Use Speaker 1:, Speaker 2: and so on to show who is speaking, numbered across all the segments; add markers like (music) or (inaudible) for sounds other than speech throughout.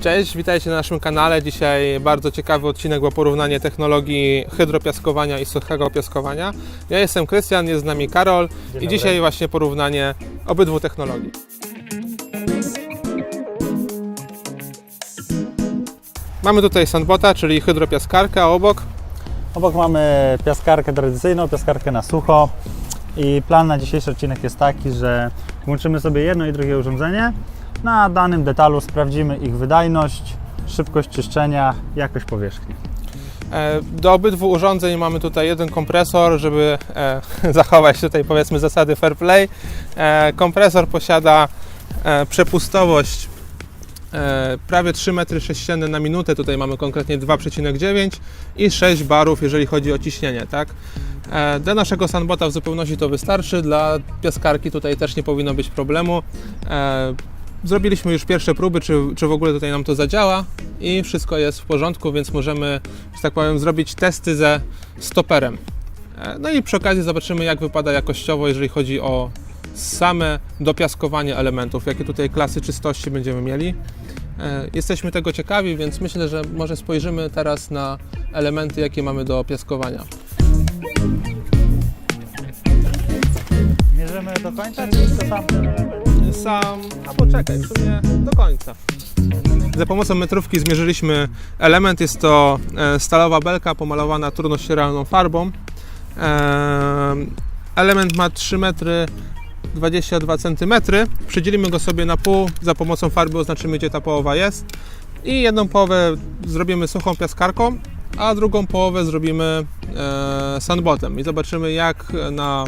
Speaker 1: Cześć, witajcie na naszym kanale. Dzisiaj bardzo ciekawy odcinek, bo porównanie technologii hydropiaskowania i suchego piaskowania. Ja jestem Krystian, jest z nami Karol i dzisiaj właśnie porównanie obydwu technologii. Mamy tutaj sandbota, czyli hydropiaskarkę, a obok
Speaker 2: Obok mamy piaskarkę tradycyjną, piaskarkę na sucho i plan na dzisiejszy odcinek jest taki, że włączymy sobie jedno i drugie urządzenie. Na danym detalu sprawdzimy ich wydajność, szybkość czyszczenia, jakość powierzchni.
Speaker 1: E, Do obydwu urządzeń mamy tutaj jeden kompresor, żeby e, (laughs) zachować tutaj powiedzmy zasady fair play. E, kompresor posiada przepustowość prawie 3 metry sześcienne na minutę, tutaj mamy konkretnie 2,9 i 6 barów, jeżeli chodzi o ciśnienie, tak? Dla naszego sandbota w zupełności to wystarczy, dla piaskarki tutaj też nie powinno być problemu. Zrobiliśmy już pierwsze próby, czy, czy w ogóle tutaj nam to zadziała i wszystko jest w porządku, więc możemy, że tak powiem, zrobić testy ze stoperem. E, No i przy okazji zobaczymy, jak wypada jakościowo, jeżeli chodzi o same dopiaskowanie elementów, jakie tutaj klasy czystości będziemy mieli. E, Jesteśmy tego ciekawi, więc myślę, że może spojrzymy teraz na elementy, jakie mamy do piaskowania.
Speaker 2: Mierzymy do końca, czy tylko sam?
Speaker 1: Sam, albo czekaj, w sumie do końca. Za pomocą metrówki zmierzyliśmy element, jest to e, stalowa belka pomalowana turnościeralną farbą. E, Element ma 3 metry 22 cm. Przydzielimy go sobie na pół, za pomocą farby oznaczymy gdzie ta połowa jest i jedną połowę zrobimy suchą piaskarką, a drugą połowę zrobimy e, sandbotem i zobaczymy jak na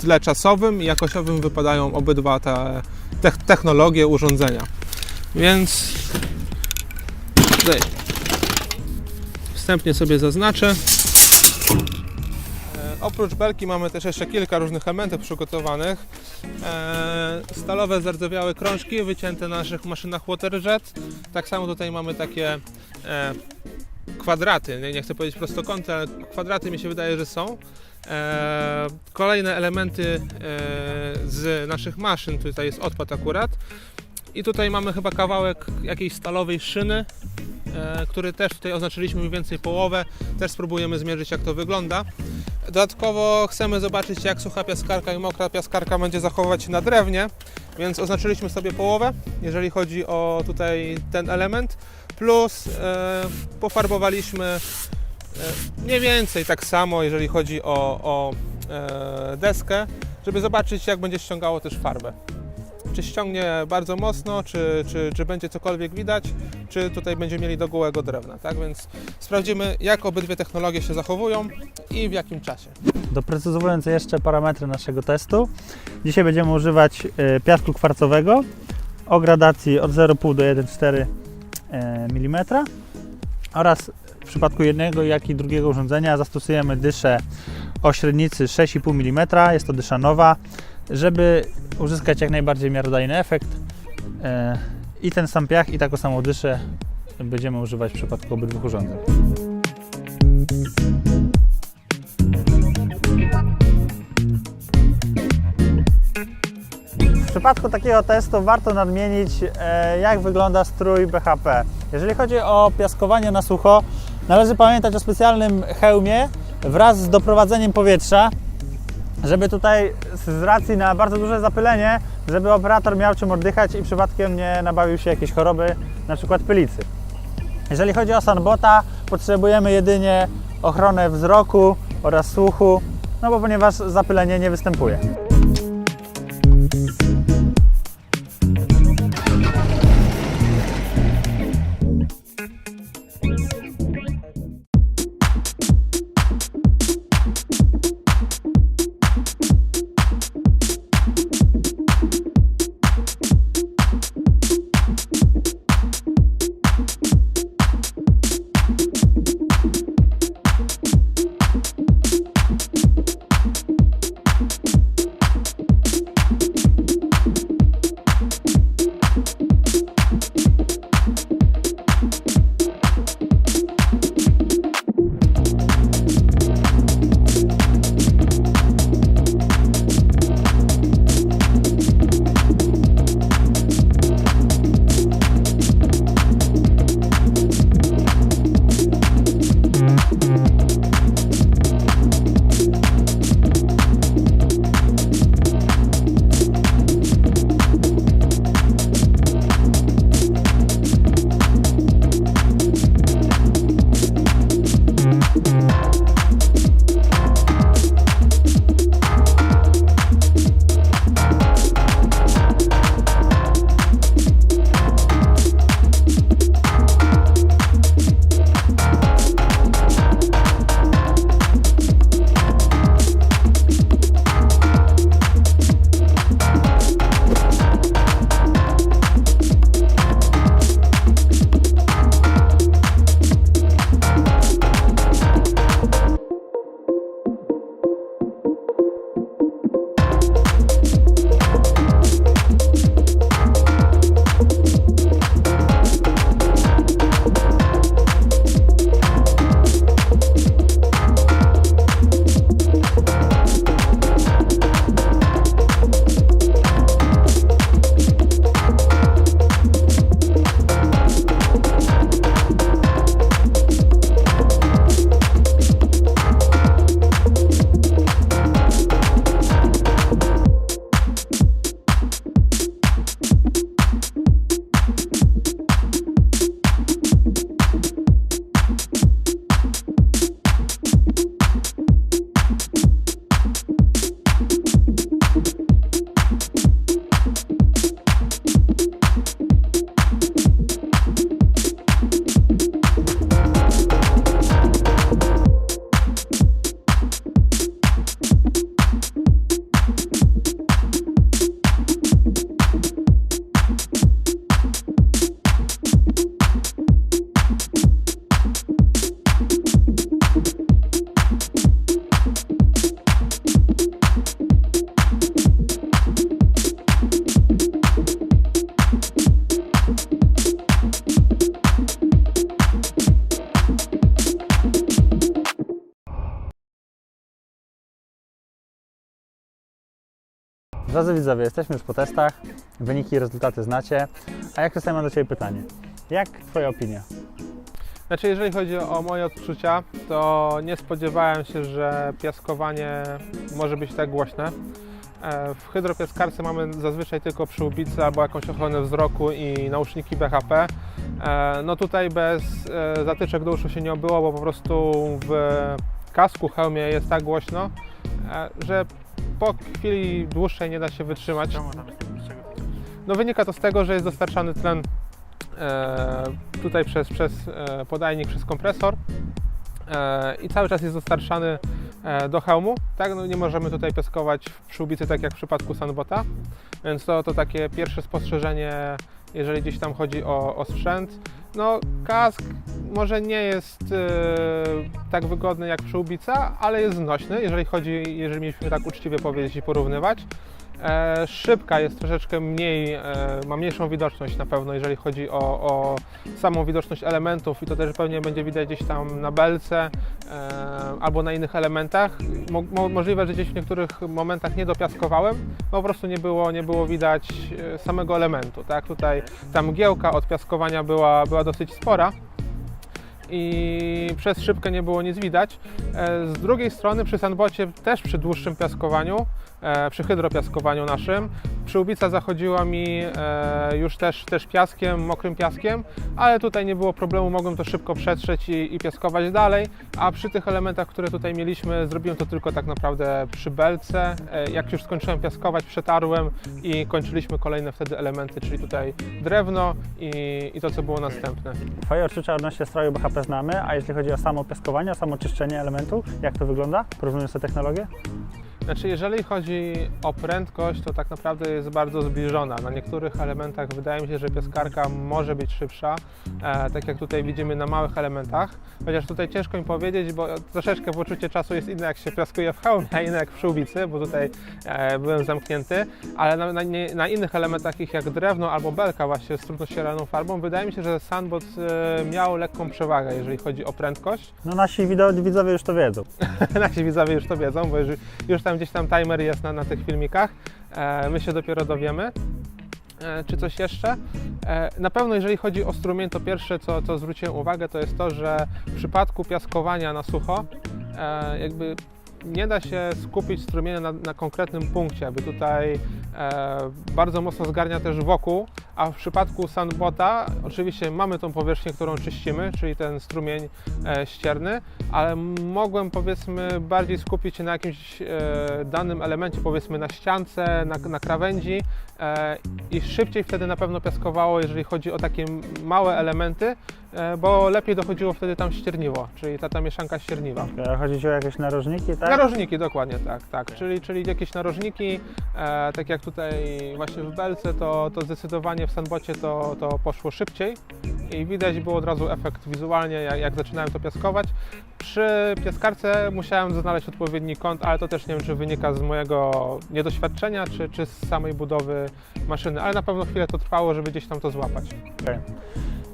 Speaker 1: tle czasowym i jakościowym wypadają obydwa te te technologie, urządzenia. Więc tutaj wstępnie sobie zaznaczę. E, Oprócz belki mamy też jeszcze kilka różnych elementów przygotowanych. E, Stalowe zardzewiałe krążki wycięte na naszych maszynach waterjet. Tak samo tutaj mamy takie e, kwadraty, nie, nie chcę powiedzieć prostokąty, ale kwadraty mi się wydaje, że są. E, kolejne elementy e, z naszych maszyn, tutaj jest odpad akurat. I tutaj mamy chyba kawałek jakiejś stalowej szyny, e, który też tutaj oznaczyliśmy mniej więcej połowę. Też spróbujemy zmierzyć jak to wygląda. Dodatkowo chcemy zobaczyć jak sucha piaskarka i mokra piaskarka będzie zachowywać się na drewnie, więc oznaczyliśmy sobie połowę, jeżeli chodzi o tutaj ten element. Plus pofarbowaliśmy mniej więcej tak samo, jeżeli chodzi o, o e, deskę, żeby zobaczyć, jak będzie ściągało też farbę. Czy ściągnie bardzo mocno, czy, czy, czy będzie cokolwiek widać, czy tutaj będziemy mieli do gołego drewna. Tak więc sprawdzimy, jak obydwie technologie się zachowują i w jakim czasie.
Speaker 2: Doprecyzowując jeszcze parametry naszego testu, dzisiaj będziemy używać e, piasku kwarcowego o gradacji od 0,5 do 1,4 mm oraz w przypadku jednego jak i drugiego urządzenia zastosujemy dyszę o średnicy 6,5 mm, jest to dysza nowa, żeby uzyskać jak najbardziej miarodajny efekt e, i ten sam piach i taką samą dyszę będziemy używać w przypadku obydwu urządzeń. W przypadku takiego testu warto nadmienić, e, jak wygląda strój BHP. Jeżeli chodzi o piaskowanie na sucho, należy pamiętać o specjalnym hełmie wraz z doprowadzeniem powietrza, żeby tutaj z racji na bardzo duże zapylenie, żeby operator miał czym oddychać i przypadkiem nie nabawił się jakiejś choroby, na przykład pylicy. Jeżeli chodzi o sunbota, potrzebujemy jedynie ochronę wzroku oraz słuchu, no bo ponieważ zapylenie nie występuje. Drodzy widzowie, jesteśmy już po testach, wyniki i rezultaty znacie. A jak tutaj mam do Ciebie pytanie? Jak Twoja opinia?
Speaker 1: Znaczy, jeżeli chodzi o moje odczucia, to nie spodziewałem się, że piaskowanie może być tak głośne. E, W hydropiaskarce mamy zazwyczaj tylko przyłbice albo jakąś ochronę wzroku i nauszniki BHP. E, No tutaj bez e, zatyczek do uszu się nie obyło, bo po prostu w kasku, hełmie jest tak głośno, że po chwili dłuższej nie da się wytrzymać. No wynika to z tego, że jest dostarczany tlen e, tutaj przez, przez e, podajnik, przez kompresor e, i cały czas jest dostarczany do hełmu. Tak, no nie możemy tutaj piaskować w przyłbicy tak jak w przypadku Sunbota, więc to, to takie pierwsze spostrzeżenie, jeżeli gdzieś tam chodzi o, o sprzęt. No kask może nie jest e, tak wygodny jak przyłbica, ale jest znośny, jeżeli chodzi, jeżeli mieliśmy tak uczciwie powiedzieć i porównywać. E, szybka jest troszeczkę mniej, e, ma mniejszą widoczność na pewno, jeżeli chodzi o, o samą widoczność elementów i to też pewnie będzie widać gdzieś tam na belce e, albo na innych elementach. Mo, mo, możliwe, że gdzieś w niektórych momentach nie dopiaskowałem, bo po prostu nie było, nie było widać e, samego elementu. Tak? Tutaj ta mgiełka od piaskowania była, była dosyć spora i przez szybkę nie było nic widać. E, Z drugiej strony przy sandbocie też przy dłuższym piaskowaniu, e, przy hydropiaskowaniu naszym, przyłbica zachodziła mi e, już też, też piaskiem, mokrym piaskiem, ale tutaj nie było problemu, mogłem to szybko przetrzeć i, i piaskować dalej, a przy tych elementach, które tutaj mieliśmy, zrobiłem to tylko tak naprawdę przy belce. E, Jak już skończyłem piaskować, przetarłem i kończyliśmy kolejne wtedy elementy, czyli tutaj drewno i, i to, co było następne.
Speaker 2: Twoje odczucia odnośnie stroju BHP znamy, a jeśli chodzi o samo piaskowanie, samo czyszczenie elementów, jak to wygląda? Porównując te technologie?
Speaker 1: Znaczy, jeżeli chodzi o prędkość, to tak naprawdę jest bardzo zbliżona. Na niektórych elementach wydaje mi się, że piaskarka może być szybsza, e, tak jak tutaj widzimy na małych elementach. Chociaż tutaj ciężko mi powiedzieć, bo troszeczkę poczucie czasu jest inne, jak się piaskuje w hełmie, a inne jak w przyłbicy, bo tutaj e, byłem zamknięty. Ale na, na, na innych elementach, takich jak drewno albo belka właśnie z trudnościeraną farbą, wydaje mi się, że Sunbot e, miał lekką przewagę, jeżeli chodzi o prędkość.
Speaker 2: No nasi widzowie już to wiedzą. (laughs)
Speaker 1: Nasi widzowie już to wiedzą, bo już, już tam gdzieś tam timer jest na, na tych filmikach. E, my się dopiero dowiemy. E, czy coś jeszcze? E, na pewno jeżeli chodzi o strumień, to pierwsze co, co zwróciłem uwagę to jest to, że w przypadku piaskowania na sucho jakby nie da się skupić strumienia na, na konkretnym punkcie, aby tutaj bardzo mocno zgarnia też wokół, a w przypadku sandbota oczywiście mamy tą powierzchnię, którą czyścimy, czyli ten strumień e, ścierny, ale mogłem powiedzmy bardziej skupić się na jakimś e, danym elemencie, powiedzmy na ściance, na, na krawędzi e, i szybciej wtedy na pewno piaskowało, jeżeli chodzi o takie małe elementy, e, bo lepiej dochodziło wtedy tam ścierniwo, czyli ta, ta mieszanka ścierniwa.
Speaker 2: E, Chodzi o jakieś narożniki, tak?
Speaker 1: Narożniki, dokładnie tak, tak. Czyli, czyli jakieś narożniki, e, tak jak tutaj właśnie w belce, to, to zdecydowanie w sandbocie to, to poszło szybciej i widać było od razu efekt wizualnie, jak, jak zaczynałem to piaskować. Przy piaskarce musiałem znaleźć odpowiedni kąt, ale to też nie wiem, czy wynika z mojego niedoświadczenia, czy, czy z samej budowy maszyny, ale na pewno chwilę to trwało, żeby gdzieś tam to złapać.
Speaker 2: Okej.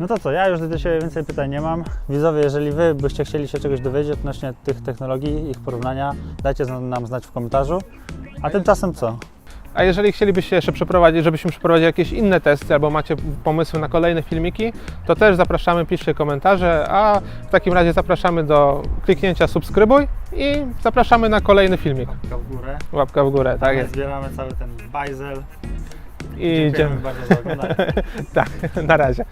Speaker 2: No to co, ja już do Ciebie więcej pytań nie mam. Widzowie, jeżeli Wy byście chcieli się czegoś dowiedzieć odnośnie tych technologii, ich porównania, dajcie nam znać w komentarzu. A tymczasem co?
Speaker 1: A jeżeli chcielibyście jeszcze przeprowadzić, żebyśmy przeprowadzili jakieś inne testy albo macie pomysły na kolejne filmiki, to też zapraszamy, piszcie komentarze, a w takim razie zapraszamy do kliknięcia subskrybuj i zapraszamy na kolejny filmik.
Speaker 2: Łapka w górę.
Speaker 1: Łapka w górę, tak jest.
Speaker 2: Zbieramy cały ten bajzel.
Speaker 1: I idziemy.
Speaker 2: bardzo za oglądanie. (laughs)
Speaker 1: Tak, na razie.